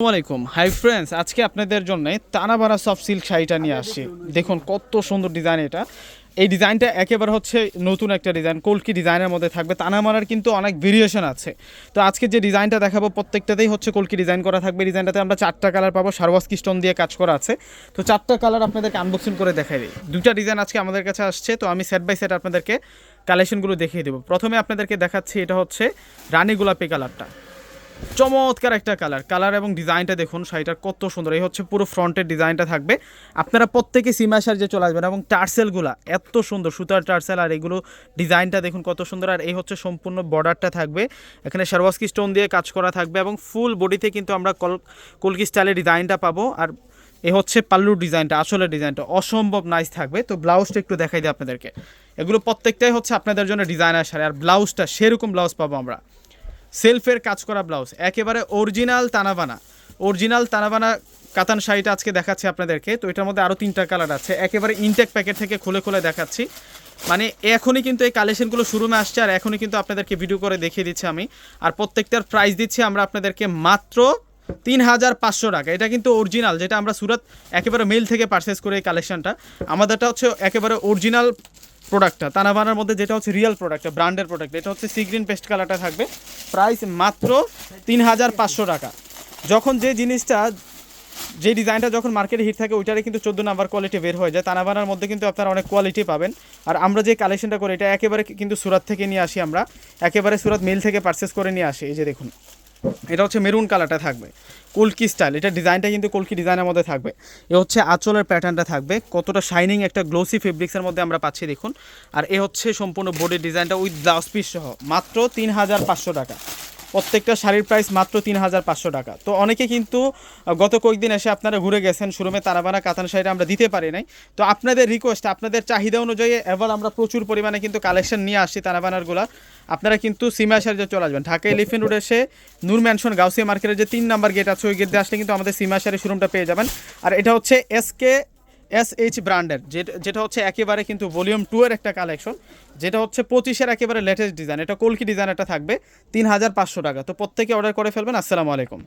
আসসালামাইকুম hi friends আজকে আপনাদের জন্য তানাবারা সফট সিল্ক শাড়িটা নিয়ে আসছি। দেখুন কত সুন্দর ডিজাইন এটা। এই ডিজাইনটা একেবারে হচ্ছে নতুন একটা ডিজাইন কলকি ডিজাইনের মধ্যে থাকবে। তানামারার কিন্তু অনেক ভেরিয়েশন আছে। তো আজকে যে ডিজাইনটা দেখাবো প্রত্যেকটাতেই হচ্ছে কলকি ডিজাইন করা থাকবে। ডিজাইনটাতে আমরা চারটা কালার পাবো। সারওয়াস্কি স্টোন দিয়ে কাজ করা আছে। তো চারটা কালার আপনাদেরকে আনবক্সিং করে দেখাই দিই। দুটা ডিজাইন আজকে আমাদের কাছে আসছে। তো আমি সেট বাই সেট আপনাদেরকে কালেকশনগুলো দেখিয়ে দেবো। প্রথমে আপনাদেরকে দেখাচ্ছি এটা হচ্ছে রানী গোলাপি কালারটা চমৎকার একটা কালার কালার এবং ডিজাইনটা দেখুন, শাড়িটার কত সুন্দর। এই হচ্ছে পুরো ফ্রন্টের ডিজাইনটা থাকবে। আপনারা প্রত্যেকে সীমা যে চলে আসবেন এবং টার্সেলগুলা এত সুন্দর, সুতার টার্সেল আর এগুলো ডিজাইনটা দেখুন কত সুন্দর। আর এই হচ্ছে সম্পূর্ণ বর্ডারটা থাকবে। এখানে সারওয়াস্কি স্টোন দিয়ে কাজ করা থাকবে এবং ফুল বডিতে কিন্তু আমরা কল, কলকি স্টাইলের ডিজাইনটা পাবো। আর এ হচ্ছে পাল্লুর ডিজাইনটা আসলে ডিজাইনটা অসম্ভব নাইস থাকবে। তো ব্লাউজটা একটু দেখাই দিই আপনাদেরকে। এগুলো প্রত্যেকটাই হচ্ছে আপনাদের জন্য ডিজাইনার শাড়ি। আর ব্লাউজটা, সেরকম ব্লাউজ পাবো আমরা। সেলফের কাজ করা ব্লাউজ, একেবারে অরিজিনাল তানাবানা। অরিজিনাল তানাবানা কাতান শাড়িটা আজকে দেখাচ্ছি আপনাদেরকে। তো এটার মধ্যে আরও তিনটা কালার আছে। একেবারে ইনটেক প্যাকেট থেকে খুলে খুলে দেখাচ্ছি। মানে এখনই কিন্তু এই কালেকশনগুলো শুরুমে আসছে আর এখনই কিন্তু আপনাদেরকে ভিডিও করে দেখিয়ে দিচ্ছি আমি। আর প্রত্যেকটার প্রাইস দিচ্ছি আমরা আপনাদেরকে মাত্র তিন হাজার পাঁচশো টাকা। এটা কিন্তু অরিজিনাল যেটা আমরা সুরত একেবারে মেল থেকে পারচেস করে এই কালেকশনটা আমাদেরটা হচ্ছে একেবারে অরিজিনাল প্রোডাক্টটা। তানাবানার মধ্যে যেটা হচ্ছে রিয়েল প্রোডাক্ট ব্র্যান্ডের প্রোডাক্ট এটা হচ্ছে সি গ্রিন পেস্ট কালারটা থাকবে। প্রাইস মাত্র তিন হাজার পাঁচশো টাকা। যখন যে জিনিসটা, যে ডিজাইনটা যখন মার্কেটে হিট থাকে, ওইটারে কিন্তু চোদ্দ নাম্বার কোয়ালিটি বের হয়ে যায়। তানাবানার মধ্যে কিন্তু আপনারা অনেক কোয়ালিটি পাবেন। আর আমরা যে কালেকশনটা করি, এটা একেবারে কিন্তু সুরাত থেকে নিয়ে আসি আমরা। একেবারে সুরাত মিল থেকে পারচেস করে নিয়ে আসি। এই যে দেখুন। এটা হচ্ছে মেরুন কালারটা থাকবে। কলকি স্টাইল। এটা ডিজাইনটা কিন্তু কলকি ডিজাইনের মধ্যে থাকবে। এ হচ্ছে আঁচলের প্যাটার্নটা থাকবে। কতটা শাইনিং একটা গ্লোসি ফেব্রিক্সের মধ্যে আমরা পাচ্ছি, দেখুন। আর এ হচ্ছে সম্পূর্ণ বডির ডিজাইনটা উইথ ব্লাউজ পিস সহ। মাত্র তিন হাজার পাঁচশো টাকা। প্রত্যেকটা শাড়ির প্রাইস মাত্র তিন হাজার পাঁচশো টাকা। তো অনেকে কিন্তু গত কয়েকদিন এসে আপনারা ঘুরে গেছেন, শোরুমে তারাবানা কাতান শাড়িটা আমরা দিতে পারি নাই। তো আপনাদের রিকোয়েস্ট আপনাদের চাহিদা অনুযায়ী এবার আমরা প্রচুর পরিমাণে কিন্তু কালেকশন নিয়ে আসছি তারাবানারগুলা আপনারা কিন্তু সিমা শাড়িতে চলে আসবেন। ঢাকা এলিফেন্ট রোড এসে নূর ম্যানশন গাউসিয়া মার্কেটের যে তিন নাম্বার গেট আছে, ওই গেট দিয়ে আসলে কিন্তু আমাদের সিমা শাড়ি শোরুমটা পেয়ে যাবেন। আর এটা হচ্ছে এসকে এস এইচ ব্র্যান্ডের যেটা হচ্ছে একেবারে কিন্তু ভলিউম টু এর একটা কালেকশন যেটা হচ্ছে পঁচিশের একেবারে লেটেস্ট ডিজাইন এটা কলকি ডিজাইন একটা থাকবে তিন হাজার পাঁচশো টাকা। তো প্রত্যেকে অর্ডার করে ফেলবেন, আসসালামু আলাইকুম।